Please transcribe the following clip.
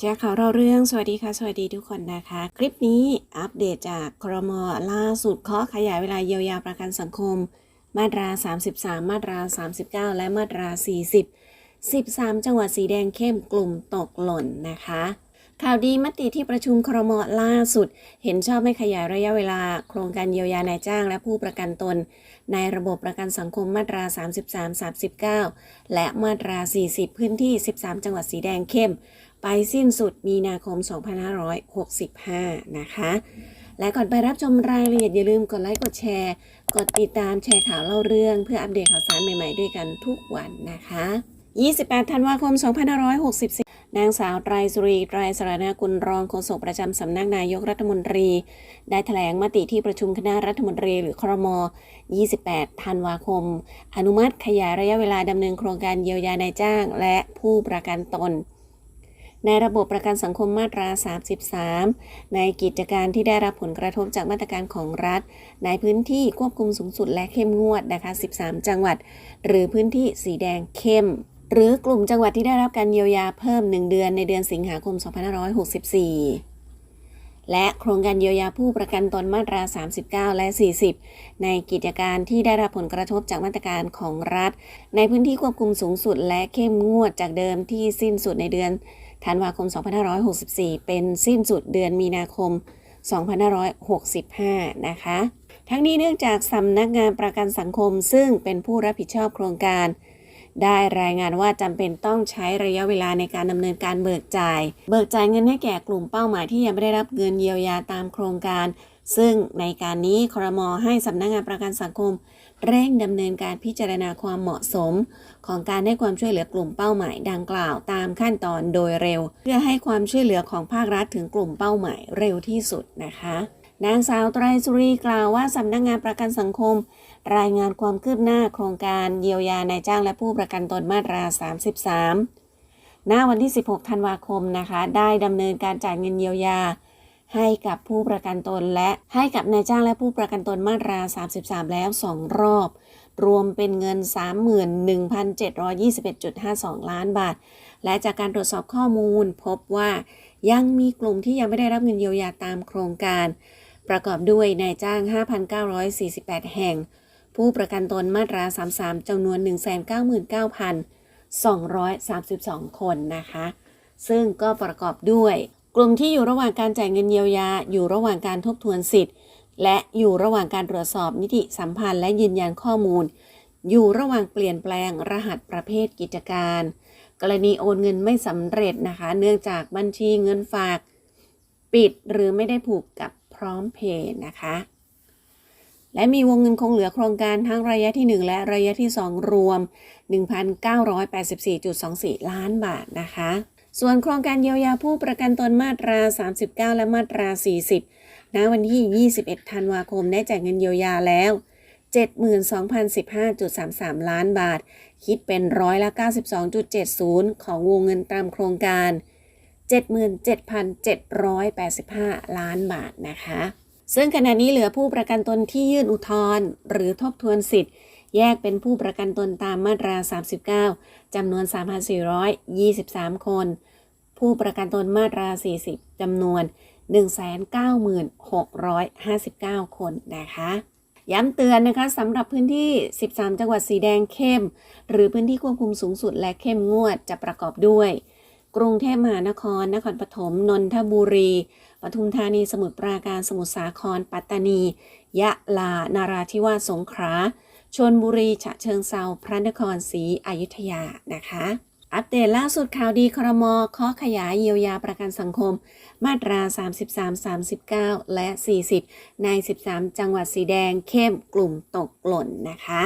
แชร์ข่าวเราเรื่องสวัสดีค่ะ สวัสดีทุกคนนะคะ คลิปนี้อัปเดตจากครมล่าสุดเคาะขยายเวลาเยียวยาประกันสังคม มาตรา 33 มาตรา 39 และมาตรา 40 13 จังหวัดสีแดงเข้มกลุ่มตกหล่นนะคะ ข่าวดีมติที่ประชุมครมล่าสุด เห็นชอบไม่ขยายระยะเวลา โครงการเยียวยานายจ้างและผู้ประกันตน ในระบบประกันสังคมมาตรา 33 39 และมาตรา 40 พื้นที่ 13 จังหวัดสีแดงเข้ม ไปสิ้นสุดมีนาคม 2565 นะคะ และก่อนไปรับชมรายละเอียดอย่าลืมกดไลค์กดแชร์ กดติดตามแชร์ข่าวเล่าเรื่อง เพื่ออัปเดตข่าวสารใหม่ๆด้วยกันทุกวันนะคะ 28 ธันวาคม 2564 นางสาวไตรสุรีไตรสรณกุลรองโฆษกประจำสำนักนายกรัฐมนตรี ได้แถลงมติที่ประชุมคณะรัฐมนตรีหรือครม 28 ธันวาคม อนุมัติขยายระยะเวลาดำเนินโครงการเยียวยานายจ้าง และผู้ประกันตน ในระบบประกันสังคมมาตรา 33 ในกิจการที่ได้รับผลกระทบจากมาตรการของรัฐ ในพื้นที่ควบคุมสูงสุดและเข้มงวดนะคะ 13 จังหวัด หรือพื้นที่สีแดงเข้ม หรือกลุ่มจังหวัดที่ได้รับการเยียวยาเพิ่ม 1 เดือนในเดือนสิงหาคม 2564 และโครงการเยียวยาผู้ประกันตนมาตรา 39 และ 40 ในกิจการที่ได้รับผลกระทบจากมาตรการของรัฐ ในพื้นที่ควบคุมสูงสุดและเข้มงวดจากเดิมที่สิ้นสุดในเดือนธันวาคม 2564 เป็นสิ้นสุดเดือนมีนาคม 2565 นะคะ ทั้งนี้เนื่องจากสำนักงานประกันสังคมซึ่งเป็นผู้รับผิดชอบโครงการ ได้รายงานว่าจำเป็นต้องใช้ระยะเวลาในการดำเนินการเบิกจ่าย เบิกจ่ายเงินให้แก่กลุ่มเป้าหมายที่ยังไม่ได้รับเงินเยียวยาตามโครงการ ซึ่งในการนี้ครมให้สำนักงานประกันสังคม เร่งดำเนินการพิจารณาความเหมาะสม ของการให้ความช่วยเหลือกลุ่มเป้าหมายดังกล่าวตามขั้นตอนโดยเร็ว เพื่อให้ความช่วยเหลือของภาครัฐถึงกลุ่มเป้าหมายเร็วที่สุดนะคะ นางสาวไตรสุรีกล่าวว่าสำนักงานประกันสังคม รายงานความคืบหน้าโครงการเยียวยานายจ้างและผู้ประกันตนมาตรา 33 หน้าวันที่ 16 ธันวาคมนะคะ ได้ดำเนินการจ่ายเงินเยียวยา ให้กับผู้ประกันตนและให้กับนายจ้างและผู้ประกันตนมาตรา 33 แล้ว 2 รอบ รวมเป็นเงิน 31,721.52 ล้านบาท และจากการตรวจสอบข้อมูลพบว่ายังมีกลุ่มที่ยังไม่ได้รับเงินเยียวยาตามโครงการ ประกอบด้วยนายจ้าง 5,948 แห่ง ผู้ประกันตนมาตรา 33จำนวน 199,232 คนนะคะ ซึ่งก็ประกอบด้วย กลุ่มที่อยู่ระหว่างการจ่ายเงินเยียวยา อยู่ระหว่างการทบทวนสิทธิ์ และอยู่ระหว่างการตรวจสอบนิติสัมพันธ์และยืนยันข้อมูล อยู่ระหว่างเปลี่ยนแปลงรหัสประเภทกิจการ กรณีโอนเงินไม่สำเร็จนะคะ เนื่องจากบัญชีเงินฝาก ปิดหรือไม่ได้ผูกกับ พร้อมเพย์นะคะ และมีวงเงินคงเหลือโครงการทั้งระยะที่ 1 และระยะที่ 2 รวม 1,984.24 ล้านบาทนะคะ ส่วนโครงการเยียวยาผู้ประกันตนมาตรา 39 และมาตรา 40 ณ วันที่ 21 ธันวาคมได้จ่ายเงินเยียวยาแล้ว72,015.33 ล้านบาท คิดเป็นร้อยละ 92.70 ของวงเงินตามโครงการ 77,785 ล้านบาทนะคะ ซึ่งขณะนี้เหลือผู้ประกันตนที่ยื่นอุทธรณ์หรือทบทวนสิทธิ์ แยกเป็นผู้ประกันตนตามมาตรา 39 จำนวน 3,423 คน ผู้ประกันตนมาตรา 40 จำนวน 196,59 คนนะคะย้ำเตือนนะคะสำหรับพื้นที่ 13 จังหวัดสีแดงเข้ม หรือพื้นที่ควบคุมสูงสุดและเข้มงวดจะประกอบด้วย กรุงเทพมหานคร นครปฐม นนทบุรี ปทุมธานี สมุทรปราการ สมุทรสาคร ปัตตานี ยะลา นาราธิวาส สงขลา ชลบุรี ฉะเชิงเซา พระนครศรีอยุธยา นะคะ อัปเดตล่าสุดข่าวดีครมข้อขยายเยียวยาประกันสังคม มาตรา 33 39 และ 40 ใน 13 จังหวัดสีแดงเข้มกลุ่มตกหล่นนะคะ